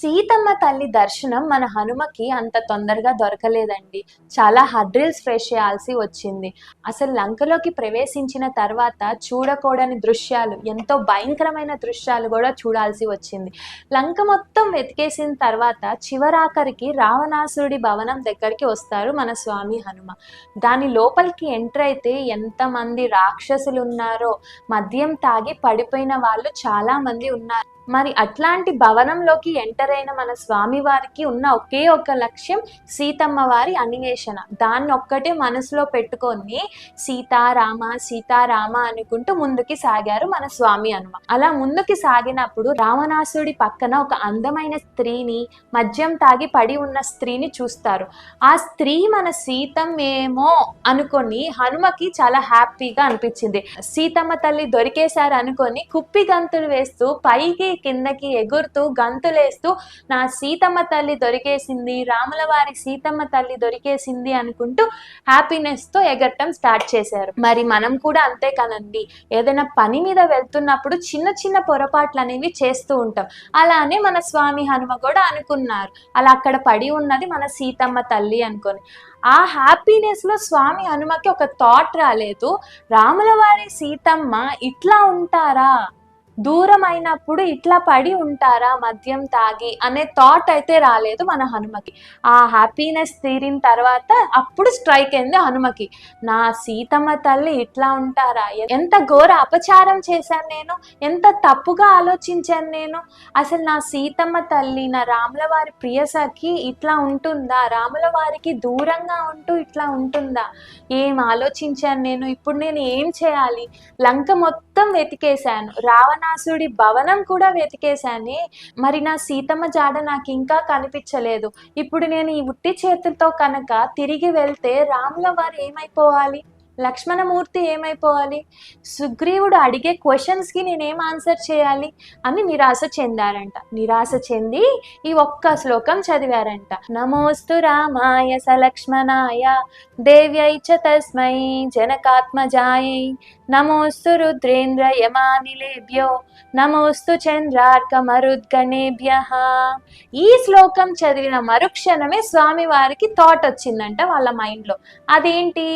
సీతమ్మ తల్లి దర్శనం మన హనుమకి అంత తొందరగా దొరకలేదండి. చాలా హడ్రిల్స్ ఫ్రెష్ చేయాల్సి వచ్చింది. అసలు లంకలోకి ప్రవేశించిన తర్వాత చూడకూడని దృశ్యాలు ఎంతో భయంకరమైన దృశ్యాలు కూడా చూడాల్సి వచ్చింది. లంక మొత్తం వెతికేసిన తర్వాత చివరాఖరికి రావణాసురుడి భవనం దగ్గరికి వస్తారు మన స్వామి హనుమ. దాని లోపలికి ఎంటర్ అయితే ఎంతమంది రాక్షసులు ఉన్నారో మద్యం తాగి పడిపోయిన వాళ్ళు చాలా మంది ఉన్నారు. మరి అట్లాంటి భవనంలోకి ఎంటర్ అయిన మన స్వామి వారికి ఉన్న ఒకే ఒక లక్ష్యం సీతమ్మ వారి అన్వేషణ. దాన్ని ఒక్కటే మనసులో పెట్టుకొని సీతారామ సీతారామ అనుకుంటూ ముందుకి సాగారు మన స్వామి హనుమ. అలా ముందుకి సాగినప్పుడు రావణాసుడి పక్కన ఒక అందమైన స్త్రీని మద్యం తాగి పడి ఉన్న స్త్రీని చూస్తారు. ఆ స్త్రీ మన సీతమ్మేమో అనుకొని హనుమకి చాలా హ్యాపీగా అనిపించింది. సీతమ్మ తల్లి దొరికేశారు అనుకొని కుప్పి గంతులు వేస్తూ పైకి కిందకి ఎగురుతూ గంతులేస్తూ నా సీతమ్మ తల్లి దొరికేసింది రాముల వారి సీతమ్మ తల్లి దొరికేసింది అనుకుంటూ హ్యాపీనెస్తో ఎగరటం స్టార్ట్ చేశారు. మరి మనం కూడా అంతే కదండి. ఏదైనా పని మీద వెళ్తున్నప్పుడు చిన్న చిన్న పొరపాట్లు అనేవి చేస్తూ ఉంటాం. అలానే మన స్వామి హనుమ కూడా అనుకున్నారు. అలా అక్కడ పడి ఉన్నది మన సీతమ్మ తల్లి అనుకొని. ఆ హ్యాపీనెస్లో స్వామి హనుమకి ఒక థాట్ రాలేదు. రాముల వారి సీతమ్మ ఇట్లా ఉంటారా? దూరం అయినప్పుడు ఇట్లా పడి ఉంటారా మద్యం తాగి అనే థాట్ అయితే రాలేదు మన హనుమకి. ఆ హ్యాపీనెస్ తీరిన తర్వాత అప్పుడు స్ట్రైక్ అయింది హనుమకి. నా సీతమ్మ తల్లి ఇట్లా ఉంటారా? ఎంత ఘోర అపచారం చేశాను నేను? ఎంత తప్పుగా ఆలోచించాను నేను? అసలు నా సీతమ్మ తల్లి నా రాముల వారి ప్రియసఖి ఇట్లా ఉంటుందా? రాముల వారికి దూరంగా ఉంటూ ఇట్లా ఉంటుందా? ఏం ఆలోచించాను నేను? ఇప్పుడు నేను ఏం చేయాలి? లంక మొత్తం వెతికేశాను. రావణాసుడి భవనం కూడా వెతికేశానే. మరి నా సీతమ్మ జాడ నాకు ఇంకా కనిపించలేదు. ఇప్పుడు నేను ఈ ఉట్టి చేతులతో కనుక తిరిగి వెళ్తే రాముల వారు ఏమైపోవాలి? లక్ష్మణమూర్తి ఏమైపోవాలి? సుగ్రీవుడు అడిగే క్వశ్చన్స్కి నేనేం ఆన్సర్ చేయాలి? అని నిరాశ చెందారంట. నిరాశ చెంది ఈ ఒక్క శ్లోకం చదివారంట. నమోస్తు రామాయ సలక్ష్మణాయ దేవ్యై చ తస్మై జనకాత్మజాయై. నమోస్తు రుద్రేంద్ర యమానిలేభ్యో నమోస్తు చంద్రార్క మరుద్గణేభ్య ఈ శ్లోకం చదివిన మరుక్షణమే స్వామి వారికి థాట్ వచ్చిందంట వాళ్ళ మైండ్లో అదేంటి?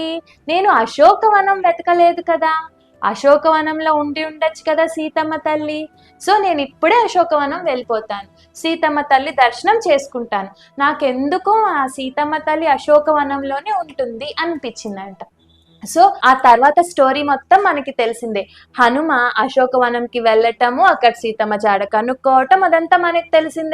నేను అశోకవనం వెతకలేదు కదా. అశోకవనంలో ఉండి ఉండొచ్చు కదా సీతమ్మ తల్లి. సో నేను ఇప్పుడే అశోకవనం వెళ్ళిపోతాను. సీతమ్మ తల్లి దర్శనం చేసుకుంటాను. నాకెందుకో ఆ సీతమ్మ తల్లి అశోకవనంలోనే ఉంటుంది అనిపించిందంట. సో ఆ తర్వాత స్టోరీ మొత్తం మనకి తెలిసిందే. హనుమ అశోకవనంకి వెళ్ళటము అక్కడ సీతమ్మ జాడ కనుక్కోవటం అదంతా మనకి తెలిసిందే.